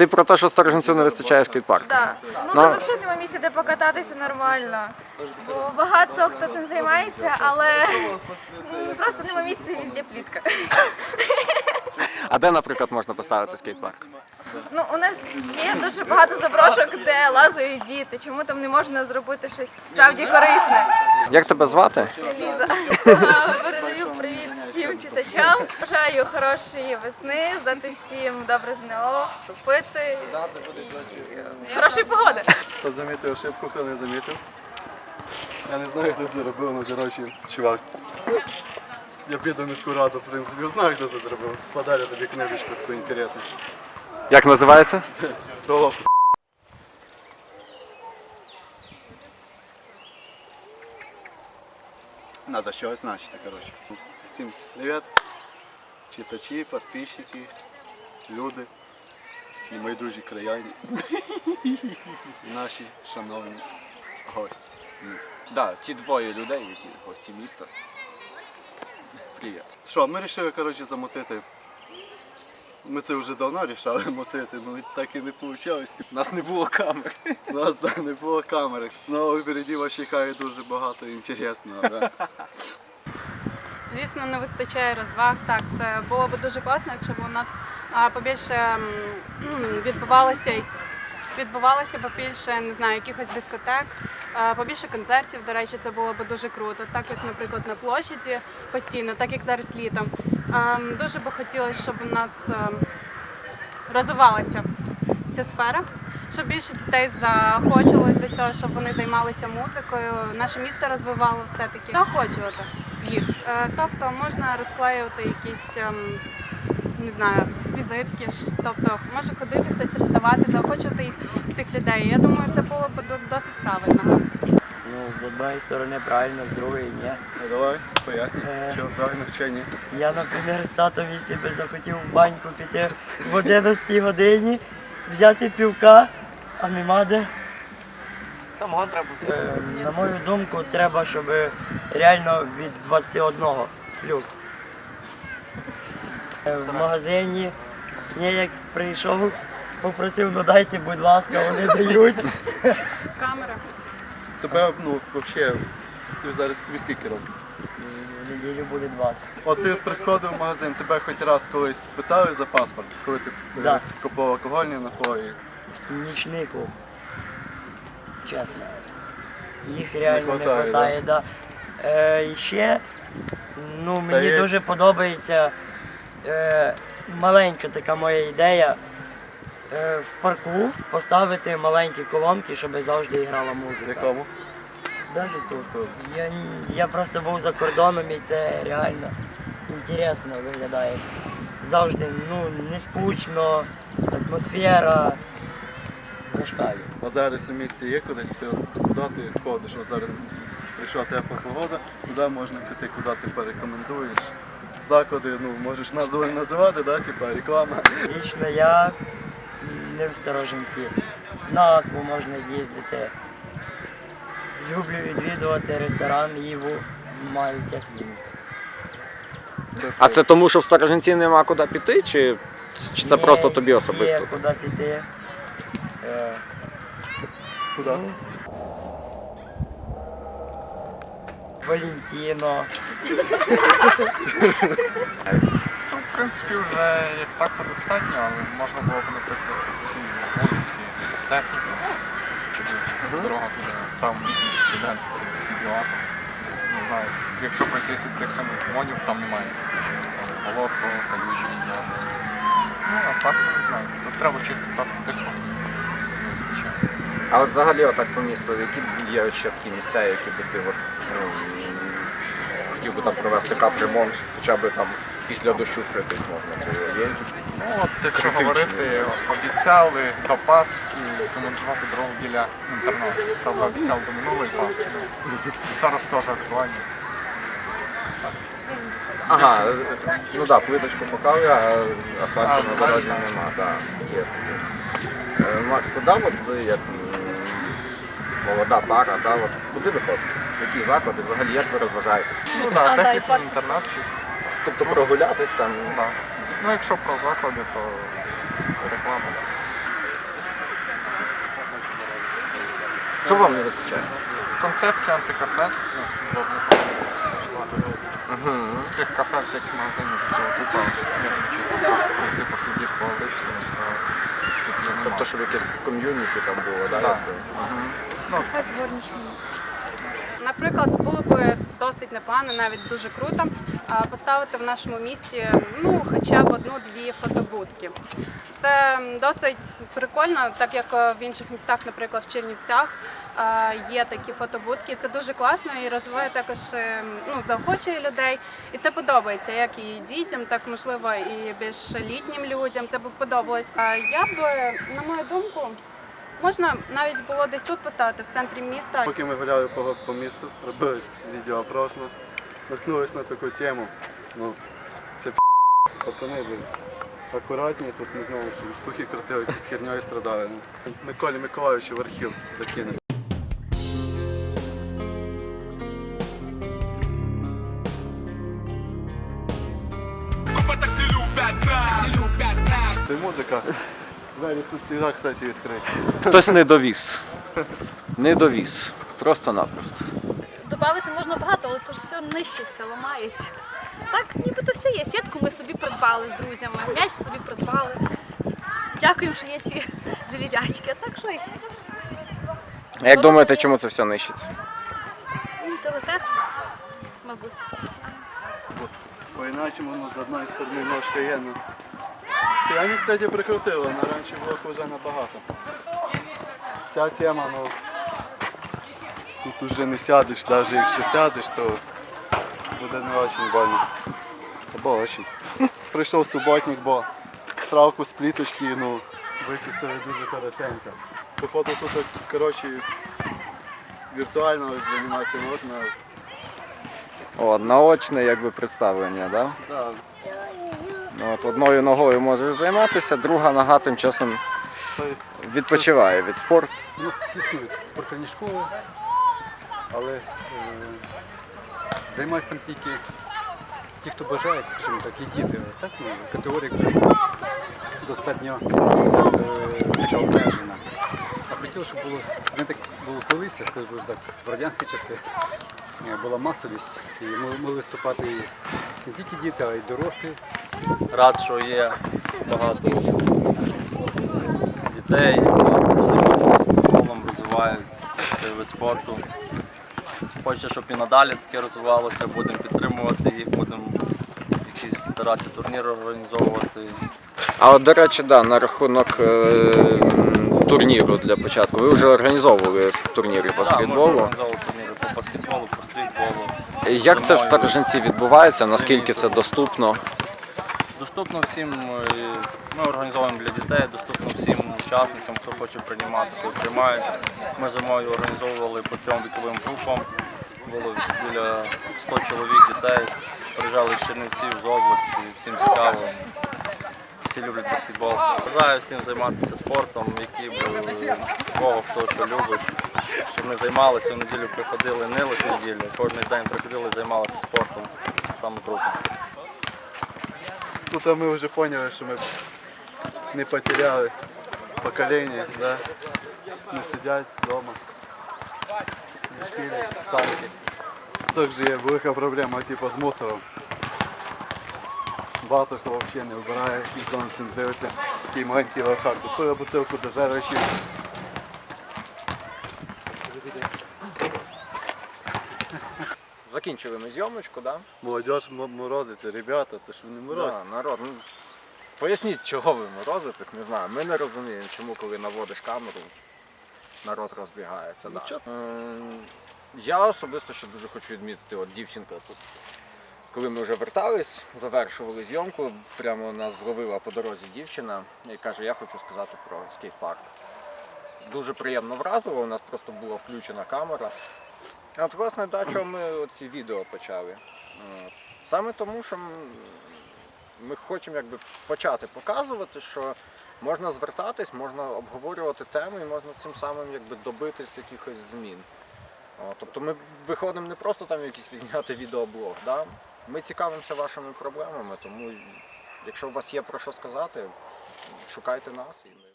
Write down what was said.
ти про те, що стороженцю не вистачає скейт-парку? Да. Ну, Ну. тут взагалі немає місця, де покататися нормально. Бо багато хто цим займається, але м, просто немає місця і везде плітка. А де, наприклад, можна поставити скейт-парк? Ну, у нас є дуже багато заброшок, де лазають діти. Чому там не можна зробити щось справді корисне? Як тебе звати? Ліза. всім читачам. Бажаю хорошої весни, здати всім добре ЗНО, вступити і хорошої погоди. Хто замітив ошибку, хто не замітив. Я не знаю, хто це робив, ну коротше, чувак. Я піду в міську раду, в принципі, знаю, хто це зробив. Подарю тобі книжечку таку інтересну. Як називається? Правопис. Надо щось значити, коротше. Всім привіт. Читачі, підписчики, люди, і мої друзі краяні. Наші шановні гості міста. Да, ті двоє людей, які гості міста. Привіт. Що, ми вирішили, коротше, замотити. Ми це вже давно рішали мотити, ну і так і не вийшло. У нас не було камер. У нас да, не було камери. Ну, впереді вас чекає дуже багато інтересного. Да? Звісно, не вистачає розваг. Так, це було б дуже класно, якщо б у нас побільше відбувалося відбувалося побільше, не знаю, якихось дискотек, побільше концертів. До речі, це було б дуже круто. Так як, наприклад, на площаді постійно, так як зараз літом. А, м, Дуже би хотілося, щоб у нас е, розвивалася ця сфера, щоб більше дітей заохочувалось до цього, щоб вони займалися музикою. Наше місто розвивало все-таки заохочувати їх. Е, Тобто можна розклеювати якісь. ем, Не знаю, візитки, тобто може ходити хтось розставати, заохочувати їх цих людей. Я думаю, це було б досить правильно. Ну, з одної сторони правильно, з другої ні. Ну давай, пояснюй, Е. що правильно, що ні. Я, наприклад, з татом, якщо би захотів в баньку піти в 11 годині, взяти півка, а нема де. Самогон треба. На мою думку, треба, щоб реально від 21 плюс. Е, В магазині я як прийшов, попросив, ну дайте, будь ласка, вони дають. Камера. Тебе, ну, взагалі, ти зараз тобі скільки років? Неділю буде 20. От ти приходив в магазин, тебе хоч раз колись питали за паспорт, коли ти е, Да. купував алкогольні напої. Нічний клуб. Чесно. Їх реально не хватає, вистачає, да. Е, і ще ну, мені є- дуже подобається е, маленька така моя ідея. Е, в парку поставити маленькі колонки, щоб завжди грала музика. якому? Навіть тут. Тут. Я, я просто був за кордоном і це реально інтересно виглядає. Завжди ну, не скучно, атмосфера зашкалює. А зараз у місті є кудись, куди ти ходиш? От зараз прийшла тепла погода, куди можна піти, куди ти порекомендуєш? Заклади, ну можеш назви називати, да, типа реклама. Лічно я не в стороженці. На акву можна з'їздити. Люблю відвідувати ресторан Іву, маю цих А це тому, що в стороженці нема куди піти, чи, чи це просто тобі особисто? Є куди піти. Е, Куди? Валентіно. В принципі, вже як так, то достатньо, але можна було б, наприклад, ці вулиці техніку, дорога туди, там студенти ці всі білати. Не знаю, якщо пройтись від тих самих дзвонів, там немає. Там Болото, калюжі, ями. Ну, а так, не знаю. Тут треба чисто так тих вулиць. Не вистачає. А от взагалі отак по місту, які є ще такі місця, які би ти от, ну, хотів би там провести капремонт, хоча б там після дощу пройтись можна. Є якісь такі? Ну, от якщо Критичні. говорити, обіцяли до Пасхи зремонтувати дорогу біля інтернату. Правда, обіцяли до минулої Пасхи. ну, Зараз теж актуально. Ага, з- ну так, да, плиточку поклали, а асфальту на Асфальт, дорозі так. нема, да, є таке. Е, Макс, куди от ви як м, молода пара, да, от, куди ви ходите? Які заклади, взагалі, як ви розважаєтесь? Ну так, да, техніку інтернат чисто. Тобто ну, прогулятись там. Да. Ну якщо про заклади, то реклама. Що вам не вистачає? Концепція антикафе у нас Угу. Цих кафе, всіх магазинів це купа, чисто чисто просто прийти посидіти по Олицькому, в теплі. Тобто, щоб якесь ком'юніті там було, так? Да. Угу. Ну. Кафе з горнічними. Наприклад, було б досить непогано, навіть дуже круто поставити в нашому місті ну, хоча б одну-дві фотобудки. Це досить прикольно, так як е, в інших містах, наприклад, в Чернівцях е, є такі фотобудки. Це дуже класно і розвиває також е, ну, заохочує людей. І це подобається як і дітям, так можливо і більш літнім людям. Це б подобалось. Я б, на мою думку, можна навіть було десь тут поставити в центрі міста. Поки ми гуляли по, по місту, робили відеоопрос нас, наткнулись на таку тему. Ну, це пацани, блін. Акуратні, тут не знаю, що штуки крутили, якусь херньою страдали. Миколі Миколаївичу в архів закинемо. Це музика. Двері тут завжди, кстати, відкриті. Хтось не довіз. Не довіз. Просто-напросто. Добавити можна багато, але то ж все нищиться, ламається. Так, нібито все є. Сітку ми собі придбали з друзями, м'яч собі придбали. Дякуємо, що є ці железячки. А так що їх? А Як думаєте, чому це все нищиться? Менталітет, мабуть. не знаю. По-іначому, ну, з одної сторони ножка є, ну. Стояння, кстати, прикрутило, але раніше було вже набагато. Ця тема, ну. Тут уже не сядеш, навіть якщо сядеш, то буде не дуже больно. Або очень. Прийшов суботник, бо травку з пліточки, ну, вичистили дуже хорошенько. Походу тут, коротше, віртуально займатися можна. О, наочне якби представлення, да? Да, Ну, От одною ногою можеш займатися, друга нога тим часом тобто відпочиває від спорту. У нас існують спортивні школи, але е, займаються там тільки ті, хто бажає, скажімо так, і діти. Так, ну, категорія достатньо е, така обмежена. А хотілося, щоб було, знаєте, було колись, я скажу так, в радянські часи е, була масовість, і ми могли виступати і не тільки діти, а й дорослі. рад, що є багато дітей, які займаються розвивають цей вид спорту. Хочу, щоб і надалі таке розвивалося, будемо підтримувати їх, будемо якісь старатися турніри організовувати. А от, до речі, да, на рахунок е, турніру для початку. Ви вже організовували турніри по Так, можна стрітболу. організовувати турніри по баскетболу, по стрітболу. Як це в Зимою. Старожинці відбувається? Наскільки це доступно? Доступно всім, е, ми організовуємо для дітей, доступно всім учасникам, хто хоче приймати, хто приймає. Ми зимою організовували по трьом віковим групам. Було біля 100 чоловік дітей. Приїжджали з Чернівців, з області, всім цікаво. Всі люблять баскетбол. Бажаю всім займатися спортом, який би кого хто що любить. Щоб ми займалися в неділю приходили не лише неділю, кожен день приходили, займалися спортом. Саме круто. Тут ми вже зрозуміли, що ми не потеряли покоління, да? не сидять вдома. Не шкілі, танки. Ж є велика проблема типу, з мусором. Багато хто взагалі не ніхто на це не дивиться. Такий маленький лайфхак. Купили бутилку до жарочі. Закінчили ми зйомочку, да? Молодіж м- морозиться, ребята, то ж ви не морозите. Да, народ, ну, поясніть, чого ви морозитесь, не знаю. Ми не розуміємо, чому коли наводиш камеру, народ розбігається. Да. Ем, Я особисто ще дуже хочу відмітити, от дівчинка тут. Коли ми вже вертались, завершували зйомку, прямо нас зловила по дорозі дівчина і каже, я хочу сказати про скейт-парк. Дуже приємно вразило, у нас просто була включена камера. От, власне, да, чого ми ці відео почали. Саме тому, що ми хочемо якби почати показувати, що можна звертатись, можна обговорювати теми і можна цим самим якби добитись якихось змін. О, тобто ми виходимо не просто там якісь відзняти відеоблог. Да? Ми цікавимося вашими проблемами, тому якщо у вас є про що сказати, шукайте нас і ми.